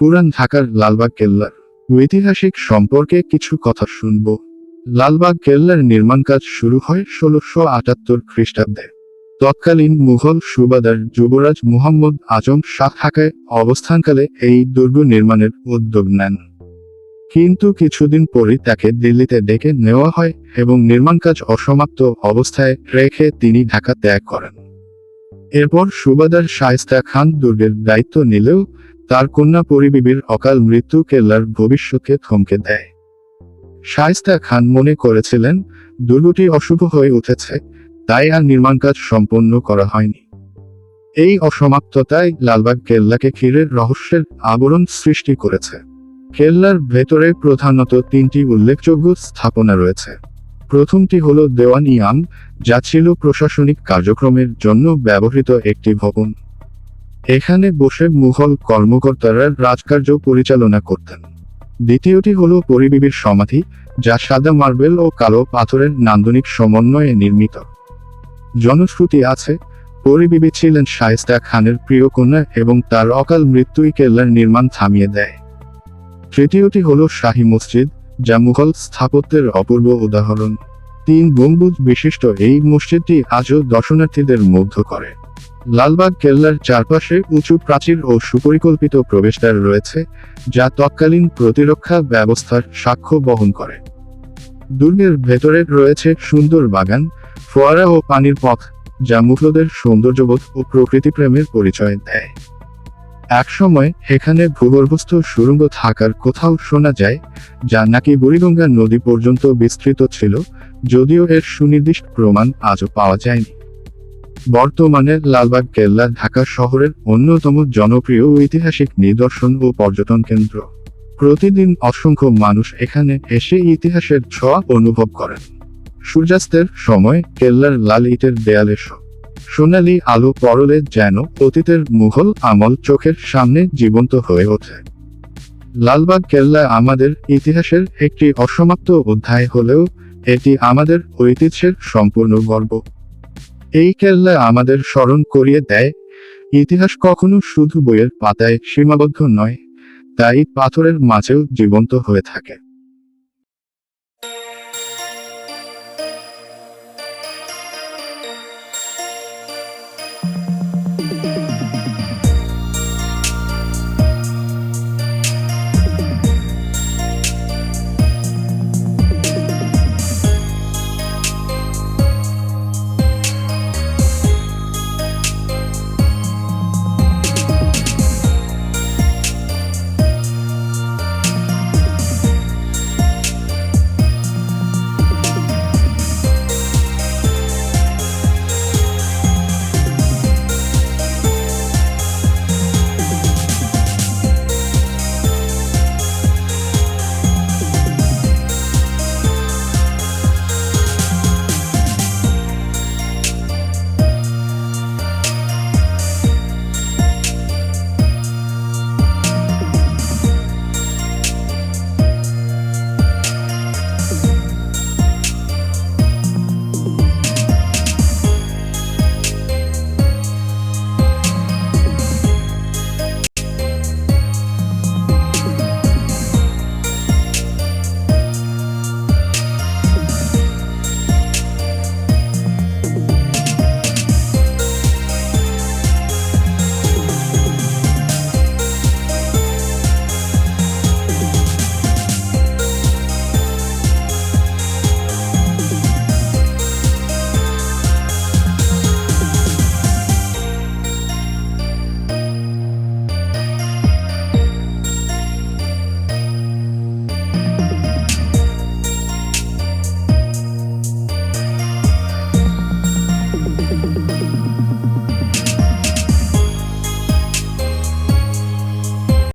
পুরান ঢাকার লালবাগ কেল্লার ঐতিহাসিক সম্পর্কে কিছু কথা শুনব। লালবাগ কেল্লার নির্মাণ কাজ শুরু হয় ষোলোশো আটাত্তর খ্রিস্টাব্দে। তৎকালীন মুঘল সুবাদার যুবরাজ মুহাম্মদ আজম শাহ ঢাকায় অবস্থানকালে এই দুর্গ নির্মাণের উদ্যোগ নেন। কিন্তু কিছুদিন পরই তাকে দিল্লিতে ডেকে নেওয়া হয় এবং নির্মাণ কাজ অসমাপ্ত অবস্থায় রেখে তিনি ঢাকা ত্যাগ করেন। এরপর সুবাদার শায়েস্তা খান দুর্গের দায়িত্ব নিলেও তার কন্যা পরিবিবির অকাল মৃত্যু কেল্লার ভবিষ্যৎকে থমকে দেয়। শায়েস্তা খান মনে করেছিলেন, দুর্গটি অশুভ হয়ে উঠেছে, তাই আর নির্মাণ কাজ সম্পন্ন করা হয়নি। এই অসমাপ্ততাই লালবাগ কেল্লাকে ঘিরে রহস্যের আবরণ সৃষ্টি করেছে। কেল্লার ভেতরে প্রধানত তিনটি উল্লেখযোগ্য স্থাপনা রয়েছে। প্রথমটি হল দেওয়ান ইয়াম যা ছিল প্রশাসনিক কার্যক্রমের জন্য ব্যবহৃত একটি ভবন। এখানে বসে মুঘল কর্মকর্তারা রাজকার্য পরিচালনা করতেন। দ্বিতীয়টি হল পরিবিবির সমাধি, যা সাদা মার্বেল ও কালো পাথরের নান্দনিক সমন্বয়ে নির্মিত। জনশ্রুতি আছে, পরিবিবি ছিলেন শায়েস্তা খানের প্রিয় কন্যা এবং তার অকাল মৃত্যুই কেল্লার নির্মাণ থামিয়ে দেয়। তৃতীয়টি হল শাহী মসজিদ, যা মুঘল স্থাপত্যের অপূর্ব উদাহরণ। তিন গম্বুজ বিশিষ্ট এই মসজিদটি আজও দর্শনার্থীদের মুগ্ধ করে। লালবাগ কেল্লার চারপাশে উঁচু প্রাচীর ও সুপরিকল্পিত প্রবেশদ্বার রয়েছে, যা তৎকালীন প্রতিরক্ষা ব্যবস্থার সাক্ষ্য বহন করে। দুর্গের ভেতরে রয়েছে সুন্দর বাগান, ফোয়ারা ও পানির পথ, যা মুঘলদের সৌন্দর্যবোধ ও প্রকৃতিপ্রেমের পরিচয় দেয়। একসময় এখানে ভূগর্ভস্থ সুড়ঙ্গ থাকার কোথাও শোনা যায়, যা নাকি বুড়িগঙ্গা নদী পর্যন্ত বিস্তৃত ছিল, যদিও এর সুনির্দিষ্ট প্রমাণ আজও পাওয়া যায়নি। বর্তমানে লালবাগ, কেল্লা, ঢাকা শহরের অন্যতম জনপ্রিয় ঐতিহাসিক নিদর্শন ও পর্যটন কেন্দ্র। প্রতিদিন অসংখ্য মানুষ এখানে এসে ইতিহাসের ছোঁয়া অনুভব করেন। সূর্যাস্তের সময় কেল্লার লাল ইটের দেয়ালে সোনালি আলো পরলে যেন অতীতের মুঘল আমল চোখের সামনে জীবন্ত হয়ে ওঠে। লালবাগ, কেল্লা আমাদের ইতিহাসের একটি অসমাপ্ত অধ্যায় হলেও এটি আমাদের ঐতিহ্যের সম্পূর্ণ গর্ব। এই কেল্লা আমাদের স্মরণ করিয়ে দেয়। ইতিহাস কখনো শুধু বইয়ের পাতায় সীমাবদ্ধ নয়, তাই পাথরের মাঝেও জীবন্ত হয়ে থাকে।